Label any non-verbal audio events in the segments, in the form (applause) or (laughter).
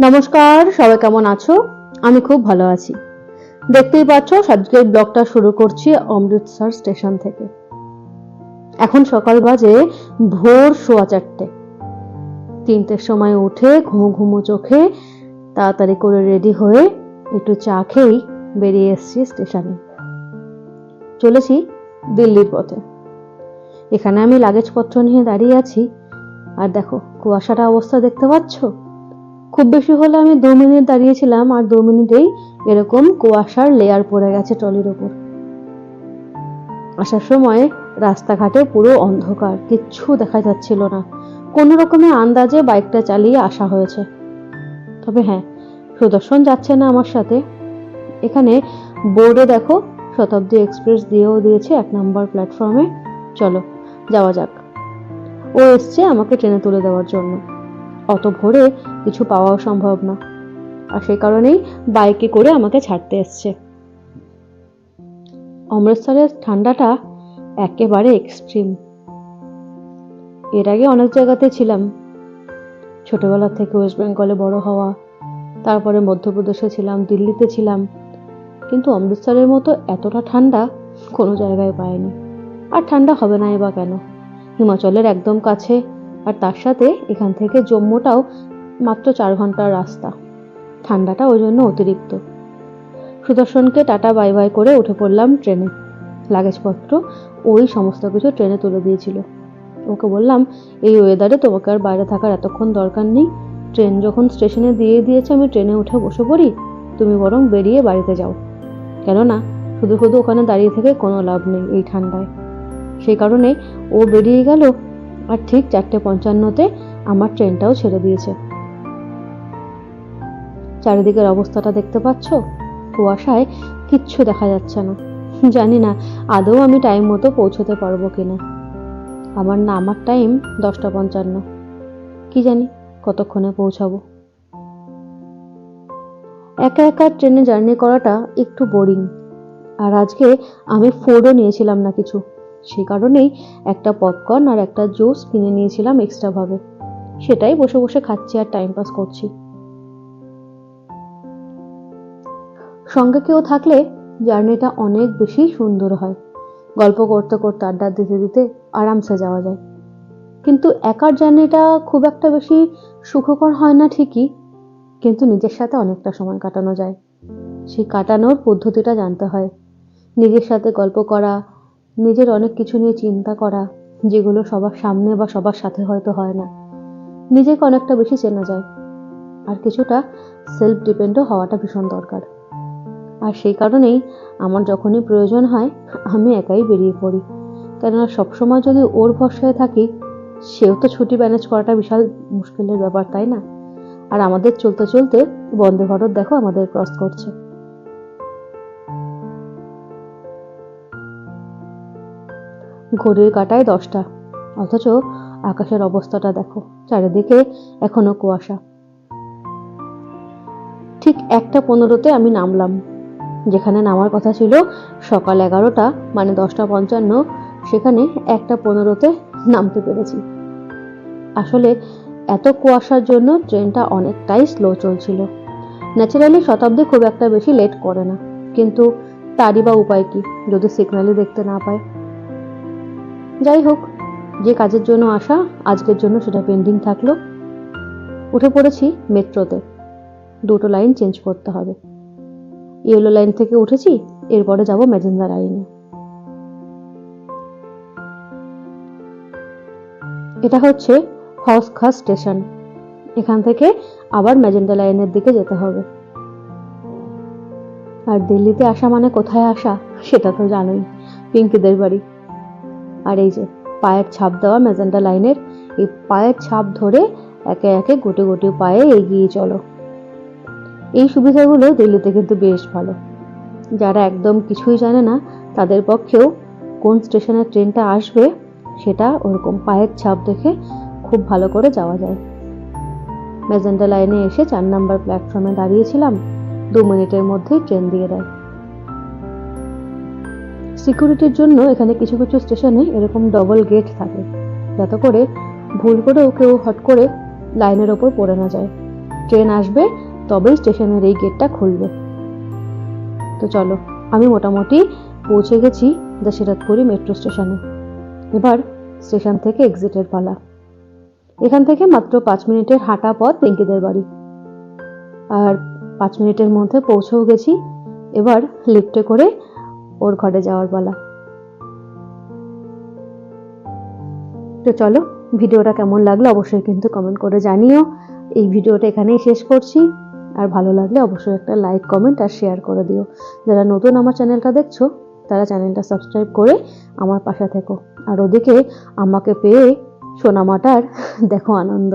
নমস্কার, সবাই কেমন আছো? আমি খুব ভালো আছি। দেখতেই পাচ্ছ আজকের ব্লগটা শুরু করছি অমৃতসর স্টেশন থেকে। এখন সকাল বাজে ভোর সোয়া চারটে। তিনটের সময় উঠে ঘুমো ঘুমো চোখে তাড়াতাড়ি করে রেডি হয়ে একটু চা খেয়েই বেরিয়ে এসেছি স্টেশনে। চলেছি দিল্লির পথে। এখানে আমি লাগেজপত্র নিয়ে দাঁড়িয়ে আছি। আর দেখো কুয়াশাটা অবস্থা দেখতে পাচ্ছ? খুব বেশি হলে আমি দু মিনিট দাঁড়িয়েছিলাম আর দু মিনিটেই এরকম কুয়াশার লেয়ার পড়ে গেছে ট্রলির ওপর। আসার সময় রাস্তাঘাটে পুরো অন্ধকার, কিচ্ছু দেখা যাচ্ছিল না। কোনো রকমের আন্দাজে বাইকটা চালিয়ে আসা হয়েছে। তবে হ্যাঁ সুদর্শন যাচ্ছে না আমার সাথে। এখানে বোর্ডে দেখো, শতাব্দী এক্সপ্রেস দিয়েও দিয়েছে এক নম্বর প্ল্যাটফর্মে। চলো, যাওয়া যাক। ও এসছে আমাকে ট্রেনে তুলে দেওয়ার জন্য। অত ভোরে কিছু পাওয়াও সম্ভব না। আর সেই কারণেই বাইকে করে আমাকে ছাড়তে এসছে। অমৃতসরের ঠান্ডাটা একেবারে এক্সট্রিম এর আগে অনেক জায়গাতে ছিলাম। ছোটবেলা থেকে ওয়েস্ট বেঙ্গলে বড় হওয়া, তারপরে মধ্যপ্রদেশে ছিলাম, দিল্লিতে ছিলাম। কিন্তু অমৃতসরের মতো এতটা ঠান্ডা কোনো জায়গায় পায়নি আর ঠান্ডা হবে না বা কেন? হিমাচলের একদম কাছে আর তার সাথে এখান থেকে জম্মুটাও মাত্র চার ঘণ্টার রাস্তা। ঠান্ডাটা ওই জন্য অতিরিক্ত। সুদর্শনকে টাটা বাই বাই করে উঠে পড়লাম ট্রেনে। লাগেজপত্র ওই সমস্ত কিছু ট্রেনে তুলে দিয়েছিল। ওকে বললাম, এই ওয়েদারে তোমাকে আর বাইরে থাকার এতক্ষণ দরকার নেই। ট্রেন যখন স্টেশনে দিয়ে দিয়েছে, আমি ট্রেনে উঠে বসে পড়ি। তুমি বরং বেরিয়ে বাড়িতে যাও। কেননা, শুধু শুধু ওখানে দাঁড়িয়ে থেকে কোনো লাভ নেই এই ঠান্ডায়। সেই কারণে ও বেরিয়ে গেল আর ঠিক চারটে পঞ্চান্নতে আমার ট্রেনটাও ছেড়ে দিয়েছে। চারিদিকের অবস্থাটা দেখতে পাচ্ছ? কুয়াশায় কিচ্ছু দেখা যাচ্ছে না। জানি না আদৌ আমি টাইম মতো পৌঁছতে পারব কিনা। আমার না আমার টাইম দশটা পঞ্চান্ন। কি জানি কতক্ষণে পৌঁছাবো। একা একা ট্রেনে জার্নি করাটা একটু বোরিং আর আজকে আমি ফুডও নিয়েছিলাম না কিছু। সেই কারণেই একটা পপকর্ন আর একটা জুস কিনে নিয়েছিলাম এক্সট্রাভাবে সেটাই বসে বসে খাচ্ছি আর টাইম পাস করছি। সঙ্গে কেউ থাকলে জার্নিটা অনেক বেশি সুন্দর হয়। গল্প করতে করতে আড্ডা দিতে দিতে আরামসে যাওয়া যায়। কিন্তু একার জার্নিটা খুব একটা বেশি সুখকর হয় না ঠিকই, কিন্তু নিজের সাথে অনেকটা সময় কাটানো যায়। সেই কাটানোর পদ্ধতিটা জানতে হয়। নিজের সাথে গল্প করা নিজের অনেক কিছু নিয়ে চিন্তা করা, যেগুলো সবার সামনে বা সবার সাথে হয়তো হয় না। নিজেকে অনেকটা বেশি চেনা যায়। আর কিছুটা সেলফ ডিপেন্ডও হওয়াটা ভীষণ দরকার। আর সেই কারণেই আমার যখনই প্রয়োজন হয়, আমি একাই বেরিয়ে পড়ি। কেননা সবসময় যদি ওর ভরসায় থাকি, সেও তো ছুটি ম্যানেজ করাটা বিশাল মুশকিলের ব্যাপার, তাই না? আর আমাদের চলতে চলতে বন্দে ভারত দেখো আমাদের ক্রস করছে। ঘড়ির কাটায় দশটা। অথচ আকাশের অবস্থাটা দেখো, চারিদিকে এখনও কুয়াশা। ঠিক একটা পনেরোতে আমি নামলাম, যেখানে নামার কথা ছিল সকাল এগারোটা মানে দশটা পঞ্চান্ন, সেখানে একটা পনেরোতে নামতে পেরেছি। আসলে এত কুয়াশার জন্য ট্রেনটা অনেকটাই স্লো চলছিল। ন্যাচারালি শতাব্দী খুব একটা বেশি লেট করে না, কিন্তু তারই বা উপায় কি, যদি সিগন্যালই দেখতে না পায়। যাই হোক, যে কাজের জন্য আসা আজকের জন্য সেটা পেন্ডিং থাকল। উঠে পড়েছি মেট্রোতে। দুটো লাইন চেঞ্জ করতে হবে। ইয়েলো লাইন থেকে উঠেছি, এরপরে যাব ম্যাজেন্ডা লাইনে এটা হচ্ছে হসখা স্টেশন এখান থেকে আবার ম্যাজেন্ডা লাইনের দিকে যেতে হবে। আর দিল্লিতে আসা মানে কোথায় আসা, সেটা তো জানোই। পিঙ্কিদের বাড়ি। আর এই যে পায়ের ছাপ দেওয়া ম্যাজেন্ডা লাইনের, এই পায়ের ছাপ ধরে একে একে গুটি গুটি পায়ে এগিয়ে চলো। এই সুবিধাগুলো দিল্লিতে কিন্তু বেশ ভালো। যারা একদম কিছুই জানে না, তাদের পক্ষেও কোন স্টেশনের ট্রেনটা আসবে, সেটা ওরকম পায়ের ছাপ দেখে খুব ভালো করে যাওয়া যায়। ম্যাজেন্ডা লাইনে এসে চার নাম্বার প্ল্যাটফর্মে দাঁড়িয়েছিলাম, দু মিনিটের মধ্যেই ট্রেন দিয়ে দেয়। সিকিউরিটির জন্য এখানে কিছু কিছু স্টেশনে এরকম ডবল গেট থাকে। যাতে করে ভুল করেও কেউ হট করে লাইনের ওপর পড়ে না যায়। ট্রেন আসবে, তবেই স্টেশনের এই গেটটা খুলবে। তো চলো, আমি মোটামুটি পৌঁছে গেছি দশরথপুরি মেট্রো স্টেশনে এবার স্টেশন থেকে এক্সিটের পালা। এখান থেকে মাত্র পাঁচ মিনিটের হাঁটা পথ পিঙ্কিদের বাড়ি। আর পাঁচ মিনিটের মধ্যে পৌঁছেও গেছি। এবার লিফটে করে ওর ঘরে যাওয়ার পালা। তো চলো, ভিডিওটা কেমন লাগল অবশ্যই কিন্তু কমেন্ট করে জানিও। এই ভিডিওটা এখানেই শেষ করছি। আর ভালো লাগলে অবশ্যই একটা লাইক কমেন্ট আর শেয়ার করে দিও। যারা নতুন আমার চ্যানেলটা দেখছ, তারা চ্যানেলটা সাবস্ক্রাইব করে আমার পাশে থেকো। আর ওদিকে আমাকে পেয়ে সোনামাটার (laughs) দেখো আনন্দ।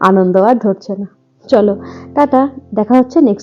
আনন্দ আর ধরছে না। চলো, টাটা, দেখা হচ্ছে নেক্সট